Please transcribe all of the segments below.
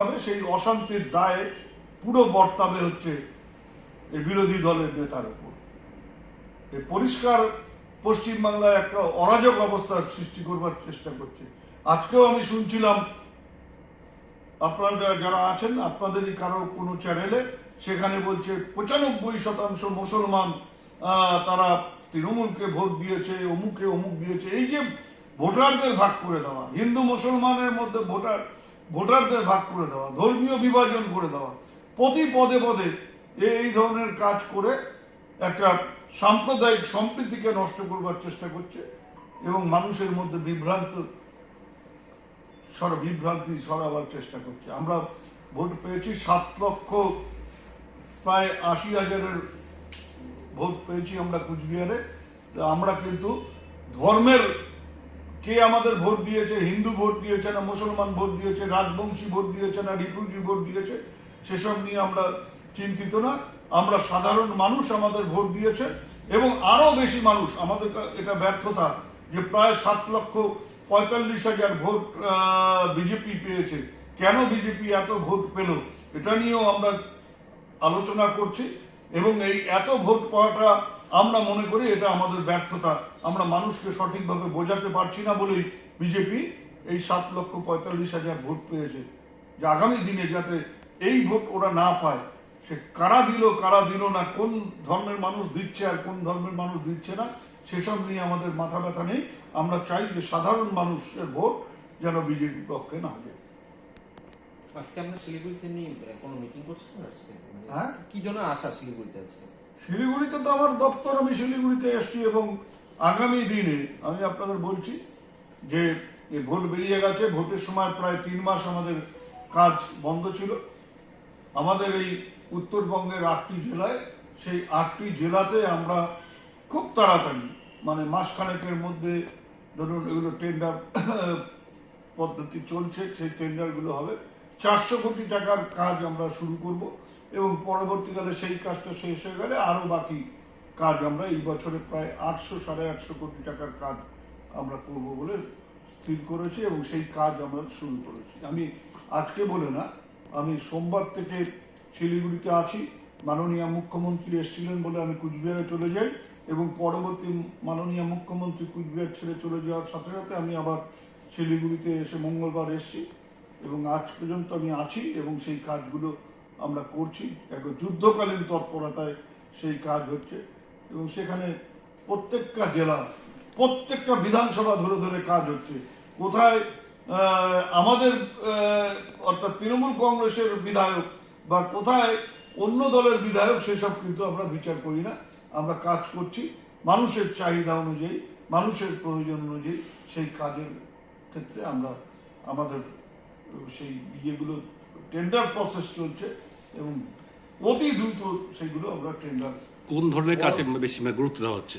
হবে সেই অশান্তির দায়ে পুরো বর্তাবে হচ্ছে এই বিরোধী দলের নেতার উপর। পরিষ্কার পশ্চিমবাংলায় একটা অরাজক অবস্থার সৃষ্টি করবার চেষ্টা করছে। আজকেও আমি শুনছিলাম, আপনারা যারা আছেন, আপনাদেরই কারও কোনো চ্যানেলে, সেখানে বলছে পঁচানব্বই শতাংশ মুসলমান তারা তৃণমূলকে ভোট দিয়েছে অমুকে অমুক দিয়েছে। এই যে ভোটারদের ভাগ করে দেওয়া, হিন্দু মুসলমানের মধ্যে ভোটার ভোটারদের ভাগ করে দেওয়া, ধর্মীয় বিভাজন করে দেওয়া। প্রতি পদে পদে এই ধরনের কাজ করে একটা সাম্প্রদায়িক সম্প্রীতিকে নষ্ট করবার চেষ্টা করছে এবং মানুষের মধ্যে বিভ্রান্ত বিভ্রান্তি সরাবার চেষ্টা করছে। আমরা ভোট পেয়েছি সাত লক্ষ, প্রায় আশি হাজারের ভোট পেয়েছি আমরা কুচবিহারে। আমরা কিন্তু ধর্মের কে আমাদের ভোট দিয়েছে? হিন্দু ভোট দিয়েছে না মুসলমান ভোট দিয়েছে? রাজবংশী ভোট দিয়েছে না রিফিউজি ভোট দিয়েছে? সেসব নিয়ে আমরা চিন্তিত না। আমরা সাধারণ মানুষ আমাদের ভোট দিয়েছে এবং আরও বেশি মানুষ। আমাদের এটা ব্যর্থতা যে প্রায় সাত লক্ষ পঁয়তাল্লিশ হাজার ভোট বিজেপি পেয়েছে। কেন বিজেপি এত ভোট পেল? এটা নিয়েও আমরা আলোচনা করছি এবং এই এত ভোট পাওয়াটা আমরা মনে করি এটা আমাদের ব্যর্থতা। আমরা মানুষকে সঠিকভাবে বোঝাতে পারছি না বলেই বিজেপি এই সাত লক্ষ পঁয়তাল্লিশ হাজার ভোট পেয়েছে। যে আগামী দিনে যাতে এই ভোট ওরা না পায় সে কারা দিল কারা দিল না কোন ধর্মের মানুষ দিচ্ছে আর কোন ধর্মের মানুষ দিচ্ছে না সেসব নিয়ে আমাদের মাথা ব্যথা নেই। আমরা চাই যে সাধারণ মানুষের ভোট যেন বিজেপির পক্ষে না যায়। আজকে আমরা শিলিগুড়িতে কোনো মিটিং করছেন মানে হ্যাঁ? কি জন্য আসা শিলিগুড়িতে আজকে? শিলিগুড়িতে তো আমার দপ্তর, আমি শিলিগুড়িতে এসছি এবং আগামী দিনে আমি আপনাদের বলছি যে ভোট বেরিয়ে গেছে। ভোটের সময় প্রায় তিন মাস আমাদের কাজ বন্ধ ছিল। আমাদের এই উত্তরবঙ্গের আটটি জেলায়, সেই আটটি জেলাতে আমরা খুব তাড়াতাড়ি মানে মাসখানেকের মধ্যে ধরুন এগুলো টেন্ডার পদ্ধতি চলছে, সেই টেন্ডারগুলো হবে। চারশো কোটি টাকার কাজ আমরা শুরু করব। এবং পরবর্তীকালে সেই কাজটা শেষ হয়ে গেলে আরও বাকি কাজ আমরা এই বছরে প্রায় আটশো, সাড়ে আটশো কোটি টাকার কাজ আমরা করব বলে স্থির করেছি এবং সেই কাজ আমরা শুরু করেছি। আমি আজকে বলে না, আমি সোমবার থেকে শিলিগুড়িতে আছি। মাননীয় মুখ্যমন্ত্রী এসেছিলেন বলে আমি কুচবিহারে চলে যাই এবং পরবর্তী মাননীয় মুখ্যমন্ত্রী কুচবিহার ছেড়ে চলে যাওয়ার সাথে সাথে আমি আবার শিলিগুড়িতে এসে মঙ্গলবার এসেছি এবং আজ পর্যন্ত আমি আছি এবং সেই কাজগুলো আমরা করছি। এক যুদ্ধকালীন তৎপরতায় সেই কাজ হচ্ছে। এবং সেখানে প্রত্যেকটা জেলা, প্রত্যেকটা বিধানসভা ধরে ধরে কাজ হচ্ছে। কোথায় আমাদের অর্থাৎ তৃণমূল কংগ্রেসের বিধায়ক বা কোথায় অন্য দলের বিধায়ক, সেসব কিন্তু আমরা বিচার করি না। আমরা কাজ করছি মানুষের চাহিদা অনুযায়ী, মানুষের প্রয়োজন অনুযায়ী সেই কাজের ক্ষেত্রে আমরা, আমাদের সেই ইয়েগুলো টেন্ডার প্রসেস চলছে এবং অতি দ্রুত সেগুলো আমরা টেন্ডার কোন ধরনের কাজে বেশি মানে গুরুত্ব দেওয়া হচ্ছে?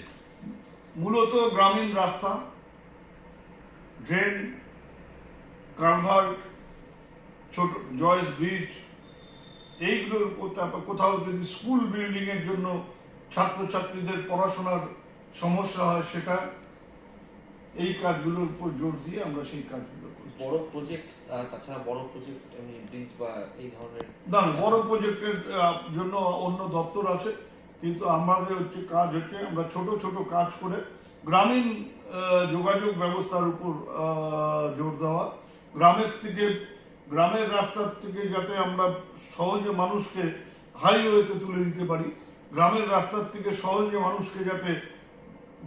মূলত গ্রামীণ রাস্তা ড্রেন কালভার্ট ছোট জয়েস ব্রিজ এইগুলোর উপর তারপর কোথাও যদি স্কুল বিল্ডিং এর জন্য ছাত্রছাত্রীদের পড়াশোনার সমস্যা হয় সেটা এই কাজগুলোর উপর জোর দিয়ে আমরা সেই কাজগুলো বড় প্রজেক্ট তাছাড়া বড় প্রজেক্ট এমনি ব্রিজ বা এই ধরনের না না, বড় প্রজেক্টের জন্য অন্য দপ্তর আছে কিন্তু আমাদের হচ্ছে কাজ হচ্ছে আমরা ছোট ছোট কাজ করে গ্রামীণ যোগাযোগ ব্যবস্থার উপর জোর দেওয়া। গ্রামের থেকে গ্রামের রাস্তার থেকে যাতে আমরা সহজে মানুষকে হাইওয়েতে তুলে দিতে পারি গ্রামের রাস্তার থেকে সহজে মানুষকে যাতে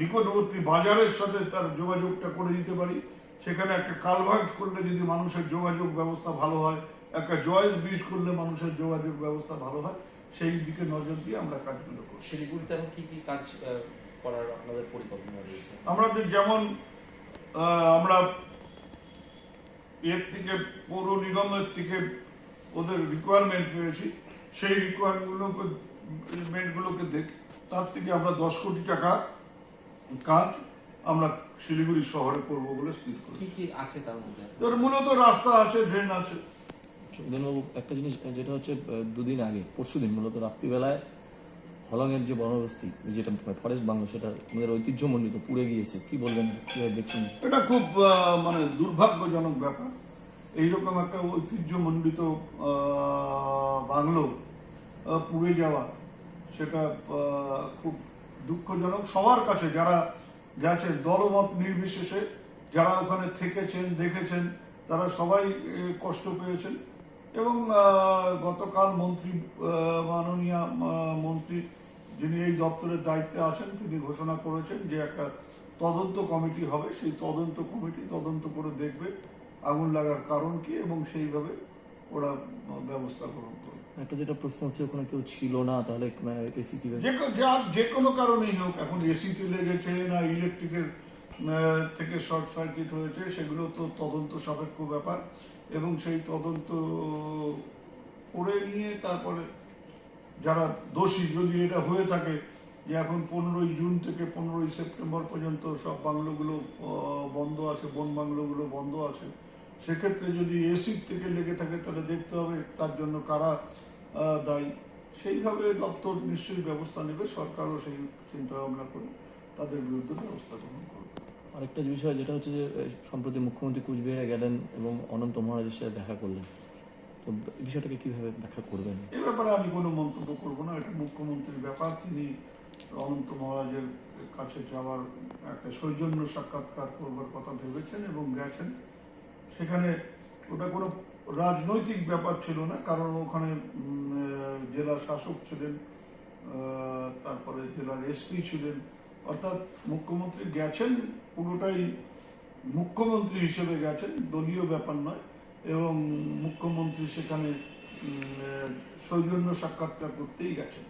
নিকটবর্তী বাজারের সাথে তার যোগাযোগটা করে দিতে পারি। সেখানে একটা কালভার্ট করলে যদি মানুষের যোগাযোগ ব্যবস্থা ভালো হয় একটা জয়েস ব্রিজ করলে মানুষের যোগাযোগ ব্যবস্থা ভালো হয় সেই দিকে নজর দিয়ে আমরা কাজগুলো করি শিলিগুড়িতে এখন কি কি কাজ করার আপনাদের পরিকল্পনা রয়েছে? আমাদের যেমন আমরা এর থেকে পৌর নিগমের থেকে ওদের রিকোয়ারমেন্ট পেয়েছি। সেই রিকোয়ারমেন্টগুলোকে রিকোয়ারমেন্টগুলোকে দেখ তার থেকে আমরা দশ কোটি টাকা কাজ আমরা শিলিগুড়ি শহরে করব বলে স্থির করি কি কি আছে তার মধ্যে? তোর মূলত রাস্তা আছে ড্রেন আছে। বিধানবাবু একটা জিনিস যেটা হচ্ছে দুদিন আগে পরশুদিন মূলত রাত্রিবেলায় হলংয়ের যে বনবস্তি যেটা ফরেস্ট বাংলো সেটা আমাদের ঐতিহ্যমণ্ডিত পুড়ে গিয়েছে। কি বলবেন কীভাবে দেখছেন এটা খুব মানে দুর্ভাগ্যজনক ব্যাপার। এইরকম একটা ঐতিহ্যমণ্ডিত আহ, বাংলো পুড়ে যাওয়া সেটা খুব দুঃখজনক সবার কাছে যারা গেছেন, দলমত নির্বিশেষে যারা ওখানে থেকেছেন, দেখেছেন, তারা সবাই কষ্ট পেয়েছেন। এবং গতকাল মন্ত্রী মাননীয় মন্ত্রী যিনি এই দপ্তরের দায়িত্বে আছেন, তিনি ঘোষণা করেছেন যে একটা তদন্ত কমিটি হবে। সেই তদন্ত কমিটি তদন্ত করে দেখবে আগুন লাগার কারণ কি এবং সেইভাবে ওরা ব্যবস্থা গ্রহণ একটা যেটা প্রশ্ন হচ্ছে, ওখানে কেউ ছিল না, তাহলে এসি যে কো- যে কোনো কারণেই হোক, এখন এসি এসিতে লেগেছে না ইলেকট্রিকের থেকে শর্ট সার্কিট হয়েছে, সেগুলো তো তদন্ত সাপেক্ষ ব্যাপার, এবং সেই তদন্ত করে নিয়ে তারপরে যারা দোষী, যদি এটা হয়ে থাকে যে এখন পনেরোই জুন থেকে পনেরোই সেপ্টেম্বর পর্যন্ত সব বাংলোগুলো বন্ধ আছে, বন বাংলোগুলো বন্ধ আছে, সেক্ষেত্রে যদি এসির থেকে লেগে থাকে, তাহলে দেখতে হবে তার জন্য কারা দায়ী। সেইভাবে দপ্তর নিশ্চয়ই ব্যবস্থা নেবে সরকারও সেই চিন্তা ভাবনা করে তাদের বিরুদ্ধে ব্যবস্থা গ্রহণ করবে আরেকটা বিষয় যেটা হচ্ছে যে সম্প্রতি মুখ্যমন্ত্রী কুচবিহারে গেলেন এবং অনন্ত মহারাজের সাথে দেখা করলেন। তো বিষয়টাকে কীভাবে ব্যাখ্যা করবেন? এ ব্যাপারে আমি কোনো মন্তব্য করব না এটা মুখ্যমন্ত্রীর ব্যাপার তিনি অনন্ত মহারাজের কাছে যাওয়ার একটা সৌজন্য সাক্ষাৎকার করবার কথা ভেবেছেন এবং গেছেন। সেখানে ওটা কোনো রাজনৈতিক ব্যাপার ছিল না, কারণ ওখানে জেলা শাসক ছিলেন তারপরে জেলার এসপি ছিলেন। অর্থাৎ মুখ্যমন্ত্রী গেছেন, পুরোটাই মুখ্যমন্ত্রী হিসেবে গেছেন, দলীয় ব্যাপার নয়। এবং মুখ্যমন্ত্রী সেখানে সৌজন্য সাক্ষাৎকার করতেই গেছেন।